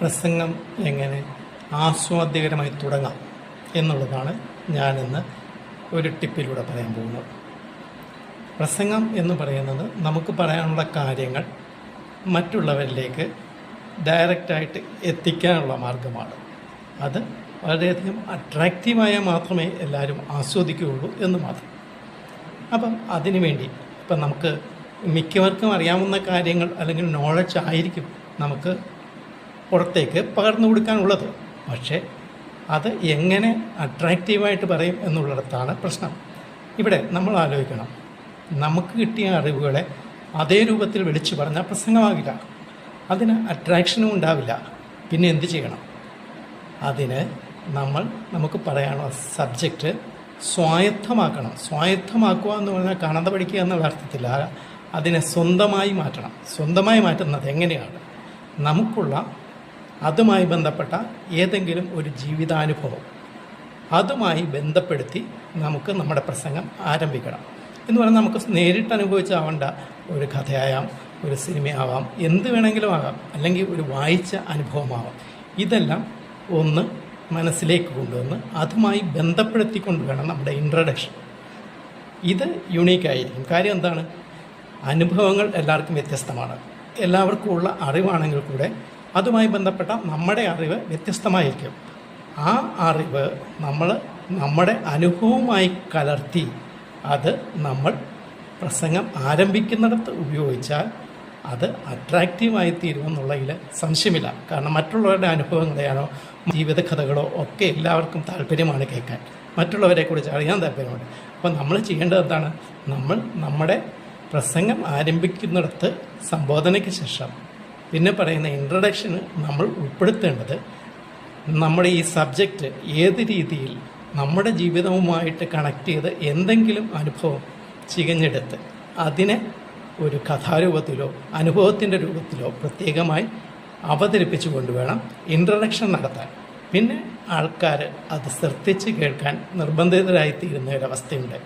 പ്രസംഗം എങ്ങനെ ആസ്വാദ്യകരമായി തുടങ്ങാം എന്നുള്ളതാണ് ഞാനിന്ന് ഒരു ടിപ്പിലൂടെ പറയാൻ പോകുന്നത്. പ്രസംഗം എന്ന് പറയുന്നത് നമുക്ക് പറയാനുള്ള കാര്യങ്ങൾ മറ്റുള്ളവരിലേക്ക് ഡയറക്റ്റായിട്ട് എത്തിക്കാനുള്ള മാർഗമാണ്. അത് വളരെയധികം അട്രാക്റ്റീവായ മാത്രമേ എല്ലാവരും ആസ്വദിക്കുകയുള്ളൂ എന്ന് മാത്രം. അപ്പം അതിനു വേണ്ടി ഇപ്പം നമുക്ക് മിക്കവർക്കും അറിയാവുന്ന കാര്യങ്ങൾ അല്ലെങ്കിൽ നോളജ് ആയിരിക്കും നമുക്ക് പുറത്തേക്ക് പകർന്നു കൊടുക്കാനുള്ളത്. പക്ഷേ അത് എങ്ങനെ അട്രാക്റ്റീവായിട്ട് പറയും എന്നുള്ളിടത്താണ് പ്രശ്നം. ഇവിടെ നമ്മൾ ആലോചിക്കണം. നമുക്ക് കിട്ടിയ അറിവുകളെ അതേ രൂപത്തിൽ വിളിച്ചു പറഞ്ഞാൽ പ്രസംഗമാകില്ല. അതിന് അട്രാക്ഷനും ഉണ്ടാവില്ല. പിന്നെ എന്ത് ചെയ്യണം? അതിന് നമ്മൾ നമുക്ക് പറയാനുള്ള സബ്ജക്റ്റ് സ്വായത്തമാക്കണം. സ്വായത്തമാക്കുക എന്ന് പറഞ്ഞാൽ കാണാതെ പഠിക്കുക എന്നുള്ള അർത്ഥത്തിൽ അതിനെ സ്വന്തമായി മാറ്റണം. സ്വന്തമായി മാറ്റുന്നത് എങ്ങനെയാണ്? നമുക്കുള്ള അതുമായി ബന്ധപ്പെട്ട ഏതെങ്കിലും ഒരു ജീവിതാനുഭവം അതുമായി ബന്ധപ്പെടുത്തി നമുക്ക് നമ്മുടെ പ്രസംഗം ആരംഭിക്കണം. എന്ന് പറഞ്ഞാൽ നമുക്ക് നേരിട്ട് അനുഭവിച്ചാവേണ്ട ഒരു കഥയാവാം ഒരു സിനിമയാവാം എന്ത് വേണമെങ്കിലും ആകാം അല്ലെങ്കിൽ ഒരു വായിച്ച അനുഭവമാവാം. ഇതെല്ലാം ഒന്ന് മനസ്സിലേക്ക് കൊണ്ടുവന്ന് അതുമായി ബന്ധപ്പെടുത്തിക്കൊണ്ട് വേണം നമ്മുടെ ഇൻട്രഡക്ഷൻ ഇത് യുണീക്കായിരിക്കും കാര്യം എന്താണ്? അനുഭവങ്ങൾ എല്ലാവർക്കും വ്യത്യസ്തമാണ്. എല്ലാവർക്കും ഉള്ള അറിവാണെങ്കിൽ കൂടെ അതുമായി ബന്ധപ്പെട്ട നമ്മുടെ അറിവ് വ്യത്യസ്തമായിരിക്കും. ആ അറിവ് നമ്മൾ നമ്മുടെ അനുഭവമായി കലർത്തി അത് നമ്മൾ പ്രസംഗം ആരംഭിക്കുന്നിടത്ത് ഉപയോഗിച്ചാൽ അത് അട്രാക്റ്റീവായി തീരുമെന്നുള്ളതിൽ സംശയമില്ല. കാരണം മറ്റുള്ളവരുടെ അനുഭവങ്ങളെയാണോ ജീവിതകഥകളോ ഒക്കെ എല്ലാവർക്കും താല്പര്യമാണ് കേൾക്കാൻ. മറ്റുള്ളവരെ കുറിച്ച് അറിയാൻ താല്പര്യമുണ്ട്. അപ്പോൾ നമ്മൾ ചെയ്യേണ്ടത് എന്താണ്? നമ്മൾ നമ്മുടെ പ്രസംഗം ആരംഭിക്കുന്നിടത്ത് സംബോധനയ്ക്ക് ശേഷം പിന്നെ പറയുന്ന ഇൻട്രഡക്ഷന് നമ്മൾ ഉൾപ്പെടുത്തേണ്ടത് നമ്മുടെ ഈ സബ്ജക്റ്റ് ഏത് രീതിയിൽ നമ്മുടെ ജീവിതവുമായിട്ട് കണക്ട് ചെയ്ത് എന്തെങ്കിലും അനുഭവം ചികഞ്ഞെടുത്ത് അതിനെ ഒരു കഥാരൂപത്തിലോ അനുഭവത്തിന്റെ രൂപത്തിലോ പ്രത്യേകമായി അവതരിപ്പിച്ചു കൊണ്ടുവേണം ഇൻട്രഡക്ഷൻ നടത്താൻ. പിന്നെ ആൾക്കാർ അത് ശ്രദ്ധിച്ച് കേൾക്കാൻ നിർബന്ധിതരായിത്തീരുന്ന ഒരവസ്ഥയുണ്ട്.